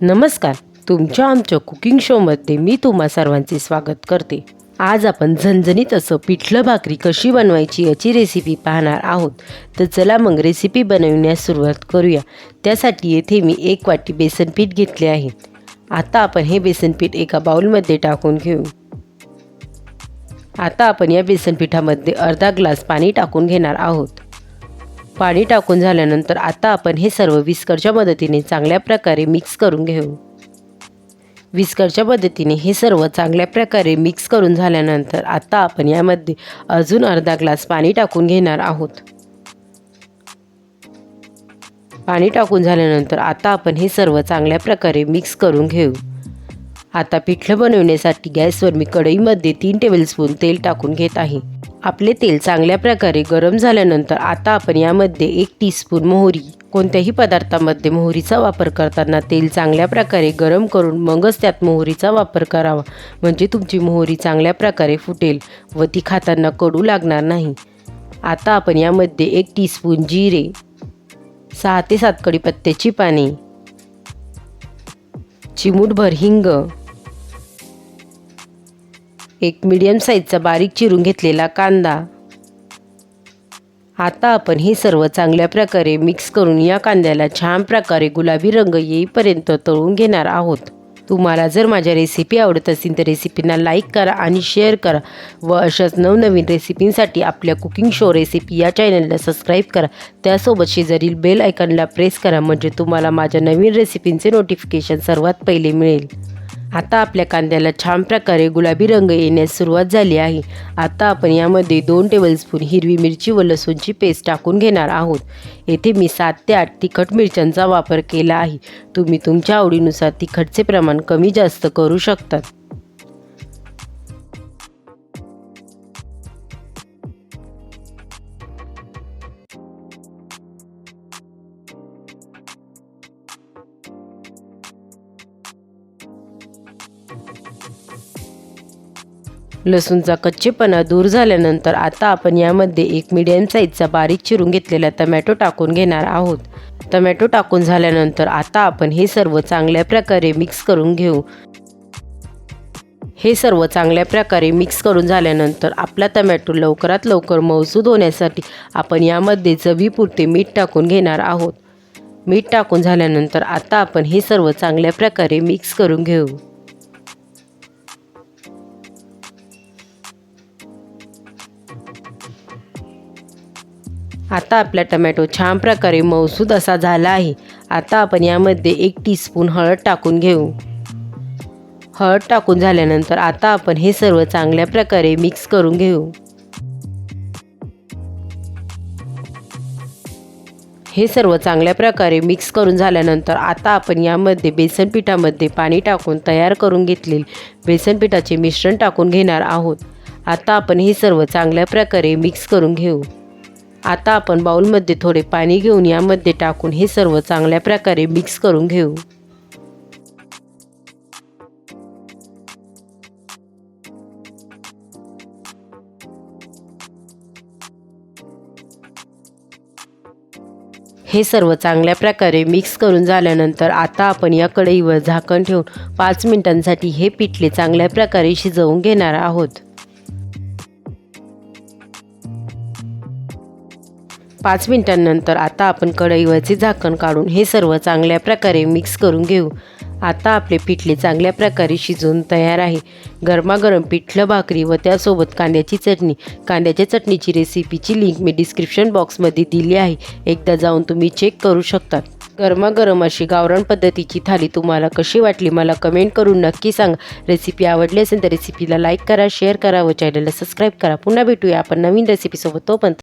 नमस्कार. तुमच्या आमच्या कुकिंग शोमध्ये मी तुम्हा सर्वांचे स्वागत करते. आज आपण झणझणीत असं पिठलं भाकरी कशी बनवायची याची रेसिपी पाहणार आहोत. तर चला मग रेसिपी बनवण्यास सुरुवात करूया. त्यासाठी येथे मी एक वाटी बेसन पीठ घेतले आहे. आता आपण हे बेसन पीठ एका बाउलमध्ये टाकून घेऊ. आता आपण या बेसन पिठामध्ये अर्धा ग्लास पाणी टाकून घेणार आहोत. पाणी टाकून झाल्यानंतर आता आपण हे सर्व विस्करच्या मदतीने चांगल्या प्रकारे मिक्स करून घेऊ. विस्करच्या मदतीने हे सर्व चांगल्या प्रकारे मिक्स करून झाल्यानंतर आता आपण यामध्ये अजून अर्धा ग्लास पाणी टाकून घेणार आहोत. पाणी टाकून झाल्यानंतर आता आपण हे सर्व चांगल्या प्रकारे मिक्स करून घेऊ. आता पिठलं बनवण्यासाठी गॅसवर मी कढईमध्ये तीन टेबलस्पून तेल टाकून घेत आहे. आपले तेल चांगल्या प्रकारे गरम झाल्यानंतर आता आपण यामध्ये एक टीस्पून मोहरी. कोणत्याही पदार्थामध्ये मोहरीचा वापर करताना तेल चांगल्या प्रकारे गरम करून मगच त्यात मोहरीचा वापर करावा. म्हणजे तुमची मोहरी चांगल्या प्रकारे फुटेल व ती खाताना कडू लागणार नाही. आता आपण यामध्ये एक टीस्पून जिरे सहा ते सात कढीपत्त्याची पाने चिमूटभर हिंग एक मीडियम साईजचा बारीक चिरून घेतलेला कांदा. आता आपण हे सर्व चांगल्या प्रकारे मिक्स करून या कांद्याला छान प्रकारे गुलाबी रंग येईपर्यंत तळून घेणार आहोत. तुम्हाला जर माझ्या रेसिपी आवडत असतील तर रेसिपींना लाईक करा आणि शेअर करा व अशाच नवनवीन रेसिपींसाठी आपल्या कुकिंग शो रेसिपी या चॅनलला सबस्क्राईब करा. त्यासोबत शेजारील बेल आयकॉनला प्रेस करा म्हणजे तुम्हाला माझ्या नवीन रेसिपींचे नोटिफिकेशन सर्वात पहिले मिळेल. आता आपल्या कांद्याला छान प्रकारे गुलाबी रंग येण्यास सुरुवात झाली आहे. आता आपण यामध्ये दोन टेबलस्पून हिरवी मिरची व लसूणची पेस्ट टाकून घेणार आहोत. येथे मी सात ते आठ तिखट मिरच्यांचा वापर केला आहे. तुम्ही तुमच्या आवडीनुसार तिखटचे प्रमाण कमी जास्त करू शकतात. लसूणचा कच्चेपणा दूर झाल्यानंतर आता आपण यामध्ये एक मिडियम साईजचा बारीक चिरून घेतलेला टमॅटो टाकून घेणार आहोत. टमॅटो टाकून झाल्यानंतर आता आपण हे सर्व चांगल्या प्रकारे मिक्स करून घेऊ. हे सर्व चांगल्या प्रकारे मिक्स करून झाल्यानंतर आपला टमॅटो लवकरात लवकर मौसूद होण्यासाठी आपण यामध्ये चवीपुरते मीठ टाकून घेणार आहोत. मीठ टाकून झाल्यानंतर आता आपण हे सर्व चांगल्या प्रकारे मिक्स करून घेऊ. आता आपला टमॅटो छान प्रकारे मौसूद असा झाला आहे. आता आपण यामध्ये एक टीस्पून हळद टाकून घेऊ. हळद टाकून झाल्यानंतर आता आपण हे सर्व चांगल्या प्रकारे मिक्स करून घेऊ. हे सर्व चांगल्या प्रकारे मिक्स करून झाल्यानंतर आता आपण यामध्ये बेसन पिठामध्ये पाणी टाकून तयार करून घेतलेले बेसन पिठाचे मिश्रण टाकून घेणार आहोत. आता आपण हे सर्व चांगल्या प्रकारे मिक्स करून घेऊ. आता आपण बाउलमध्ये थोडे पाणी घेऊन यामध्ये टाकून हे सर्व चांगल्या प्रकारे मिक्स करून घेऊ. हे सर्व चांगल्या प्रकारे मिक्स करून झाल्यानंतर आता आपण या कढईवर झाकण ठेवून पाच मिनिटांसाठी हे पिठले चांगल्या प्रकारे शिजवून घेणार आहोत. पाच मिनिटांनंतर आता आपण कढईवरचे झाकण काढून हे सर्व चांगल्या प्रकारे मिक्स करून घेऊ. आता आपले पिठले चांगल्या प्रकारे शिजवून तयार आहे. गरमागरम पिठलं भाकरी व त्यासोबत कांद्याची चटणी. कांद्याच्या चटणीची रेसिपीची लिंक मी डिस्क्रिप्शन बॉक्समध्ये दिली आहे. एकदा जाऊन तुम्ही चेक करू शकतात गरमागरम अशी गावरान पद्धतीची थाली तुम्हाला कशी वाटली मला कमेंट करून नक्की सांगा. रेसिपी आवडली असेल तर रेसिपीला लाईक करा शेअर करा व चॅनलला सबस्क्राईब करा. पुन्हा भेटूया आपण नवीन रेसिपीसोबत तोपर्यंत